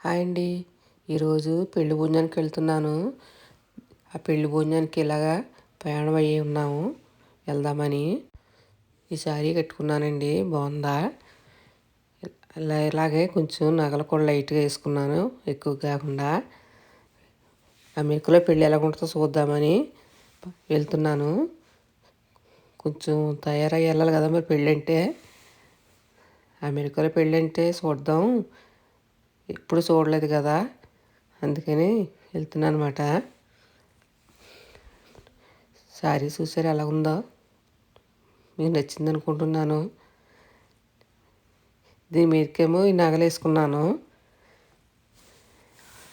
Hi అండి. ఈరోజు పెళ్ళి భోజనానికి వెళ్తున్నాను. ఆ పెళ్ళి భోజనానికి ఇలాగా ప్రయాణం అయ్యి ఉన్నాము. వెళ్దామని ఈ శారీ కట్టుకున్నానండి. బాగుందా? ఇలా ఇలాగే కొంచెం నగలు కూడా లైట్గా వేసుకున్నాను. ఎక్కువ కాకుండా అమెరికాలో పెళ్ళి ఎలా ఉంటుందో చూద్దామని వెళ్తున్నాను. కొంచెం తయారయ్యి వెళ్ళాలి కదా మరి పెళ్ళి అంటే అమెరికాలో పెళ్ళి అంటే చూద్దాం. ఎప్పుడు చూడలేదు కదా? అందుకని వెళ్తున్నాను అనమాట శారీ చూసారు ఎలా ఉందో మీకు నచ్చింది అనుకుంటున్నాను దీని మీదకేమో ఈ నగలు వేసుకున్నాను.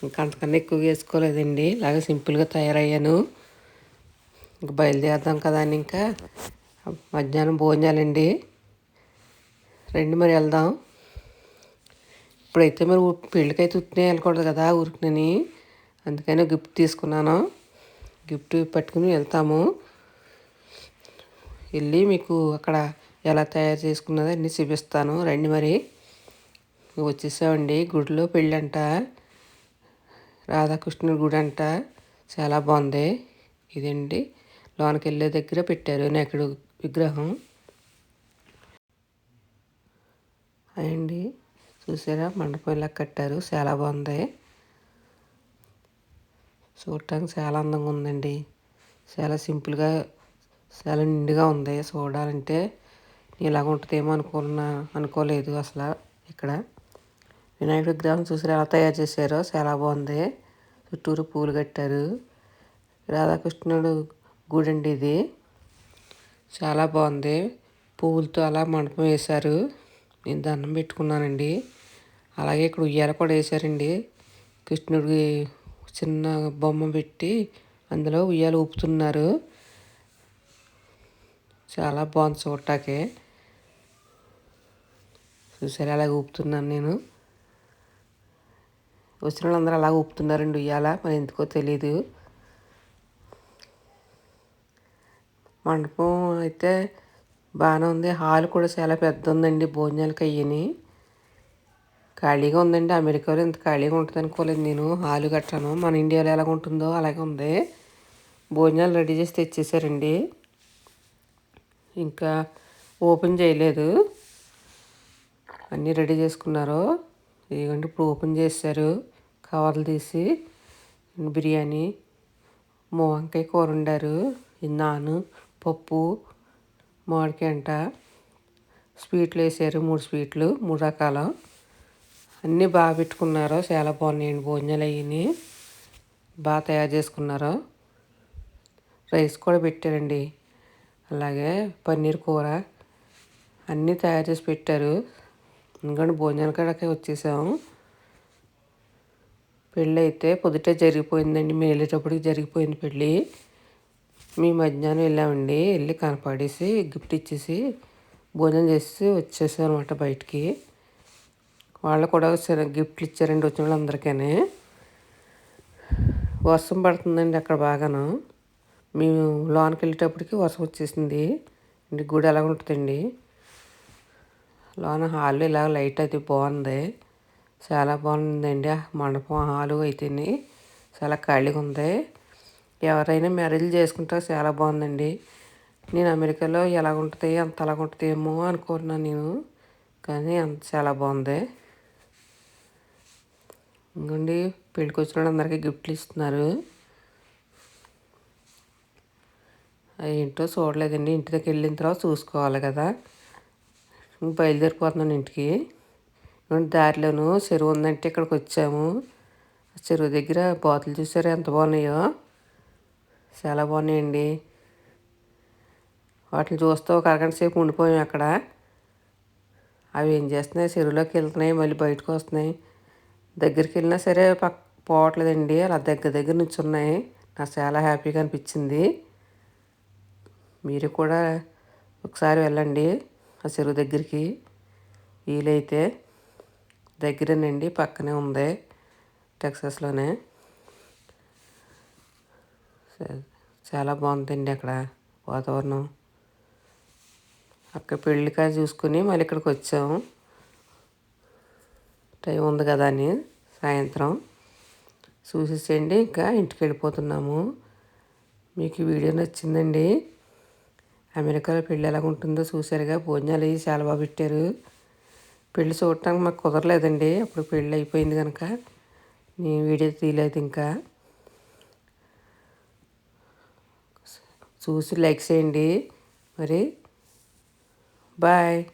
ఇంకా అంతకన్నా ఎక్కువగా వేసుకోలేదండి. ఇలాగ సింపుల్గా తయారయ్యాను. ఇంకా బయలుదేరదాం కదా అని ఇంకా మధ్యాహ్నం భోజనాలండి. రండి మరి వెళ్దాం. ఇప్పుడైతే మరి పెళ్ళికైతే ఉత్తినే వెళ్ళకూడదు కదా ఊరికినని. అందుకని గిఫ్ట్ తీసుకున్నాను. గిఫ్ట్ పట్టుకుని వెళ్తాము. వెళ్ళి మీకు అక్కడ ఎలా తయారు చేసుకున్నదో అన్నీ చూపిస్తాను. రండి మరి. వచ్చేసామండి గుడిలో పెళ్ళంట. రాధాకృష్ణుడి గుడి అంట. చాలా బాగుంది. ఇదండి లోనకి వెళ్ళే దగ్గర పెట్టారు నెక్కడు విగ్రహం. అండి చూసారా? మండపం ఇలా కట్టారు. చాలా బాగుంది. చూడటానికి చాలా అందంగా ఉందండి. చాలా సింపుల్గా చాలా నిండుగా ఉంది. చూడాలంటే ఇలాగ ఉంటుందేమో అనుకున్నా అనుకోలేదు అసలు ఇక్కడ. వినాయకుడి విగ్రహం చూసారా? ఎలా తయారు చేశారో? చాలా బాగుంది. చుట్టూరు పూలు కట్టారు. రాధాకృష్ణుడు గుడి అండి ఇది. చాలా బాగుంది. పువ్వులతో అలా మండపం వేశారు. నేను దండం పెట్టుకున్నానండి. అలాగే ఇక్కడ ఉయ్యాల కూడా వేశారండి. కృష్ణుడికి చిన్న బొమ్మ పెట్టి అందులో ఉయ్యాలు ఊపుతున్నారు. చాలా బాగుంది చూడటానికి. చూసారు అలాగ ఊపుతున్నాను నేను. వచ్చిన వాళ్ళందరూ అలాగ ఊపుతున్నారండి ఉయ్యాల. మరి ఎందుకో తెలీదు. మండపం అయితే బాగానే ఉంది. హాల్ కూడా చాలా పెద్ద ఉందండి భోజనాలకు అయ్యని. ఖాళీగా ఉందండి. అమెరికాలో ఇంత ఖాళీగా ఉంటుంది అనుకోలేదు నేను హాలు కట్టాను. మన ఇండియాలో ఎలాగ ఉంటుందో అలాగే ఉంది. భోజనాలు రెడీ చేసి తెచ్చేసారండి. ఇంకా ఓపెన్ చేయలేదు. అన్నీ రెడీ చేసుకున్నారు. ఇదిగోండి ఇప్పుడు ఓపెన్ చేశారు. కవర్లు తీసి బిర్యానీ వంకాయ కూర వండారు. నాను పప్పు మామిడికాయ అంట. స్వీట్లు వేసారు. మూడు స్వీట్లు మూడు రకాలు. అన్నీ బాగా పెట్టుకున్నారు చాలా బాగున్నాయండి భోజనాలు అయ్యి బాగా తయారు చేసుకున్నారు. రైస్ కూడా పెట్టారండి. అలాగే పన్నీర్ కూర అన్నీ తయారు చేసి పెట్టారు. ఎందుకంటే భోజనాల కాడకే వచ్చేసాము. పెళ్ళి అయితే పొద్దుటే జరిగిపోయిందండి. మేము వెళ్ళేటప్పటికి జరిగిపోయింది పెళ్ళి. మీ మధ్యాహ్నం వెళ్ళామండి. వెళ్ళి కనపడేసి గిఫ్ట్ ఇచ్చేసి భోజనం చేసి వచ్చేసాం అనమాట బయటికి. వాళ్ళు కూడా గిఫ్ట్లు ఇచ్చారండి వచ్చిన వాళ్ళందరికీ వర్షం పడుతుందండి అక్కడ బాగాను. మేము లోనికి వెళ్ళేటప్పటికి వర్షం వచ్చేసింది. ఇంటి గుడి ఎలా ఉంటుందండి. లోన హాల్ ఇలా లైట్ అయితే బాగుంది. చాలా బాగుందండి మండపం హాలు అయితేనే చాలా ఖాళీగా ఉంది. ఎవరైనా మ్యారేజ్ చేసుకుంటే చాలా బాగుందండి. నేను అమెరికాలో ఎలా ఉంటుంది అంత అలాగ ఉంటుంది ఏమో అనుకుంటున్నాను నేను. కానీ అంత చాలా బాగుంది. ఇంకోండి పెళ్ళికి వచ్చిన వాళ్ళందరికీ గిఫ్ట్లు ఇస్తున్నారు. ఏంటో చూడలేదండి. ఇంటి దగ్గర వెళ్ళిన తర్వాత చూసుకోవాలి కదా. బయలుదేరిపోతున్నాను ఇంటికి. దారిలోను చెరువు ఉందంటే ఇక్కడికి వచ్చాము. చెరువు దగ్గర బాతులు చూసారు? ఎంత బాగున్నాయో. చాలా బాగున్నాయండి. వాటిని చూస్తూ ఒక అరగంట సేపు ఉండిపోయాం అక్కడ. అవి ఏం చేస్తున్నాయి? చెరువులోకి వెళ్తున్నాయి మళ్ళీ బయటకు వస్తున్నాయి. దగ్గరికి వెళ్ళినా సరే పక్క పోవట్లేదండి. అలా దగ్గర దగ్గర నుంచి ఉన్నాయి నాకు చాలా హ్యాపీగా అనిపించింది. మీరు కూడా ఒకసారి వెళ్ళండి ఆ చెరువు దగ్గరికి. వీలైతే దగ్గరేనండి పక్కనే ఉంది టెక్సస్లోనే. చాలా బాగుందండి అక్కడ వాతావరణం. అక్కడ పెళ్ళికాయ చూసుకుని మళ్ళీ ఇక్కడికి వచ్చాము. టైం ఉంది కదా అని సాయంత్రం చూసేసేయండి. ఇంకా ఇంటికి వెళ్ళిపోతున్నాము. మీకు వీడియో నచ్చిందండి. అమెరికాలో పెళ్ళి ఎలా ఉంటుందో చూసారుగా భోజనాలు అవి చాలా బాగా పెట్టారు. పెళ్ళి చూడటానికి మాకు కుదరలేదండి. అప్పుడు పెళ్ళి అయిపోయింది కనుక నేను వీడియో తీయలేదు ఇంకా. చూసి లైక్ చేయండి. మరి బాయ్.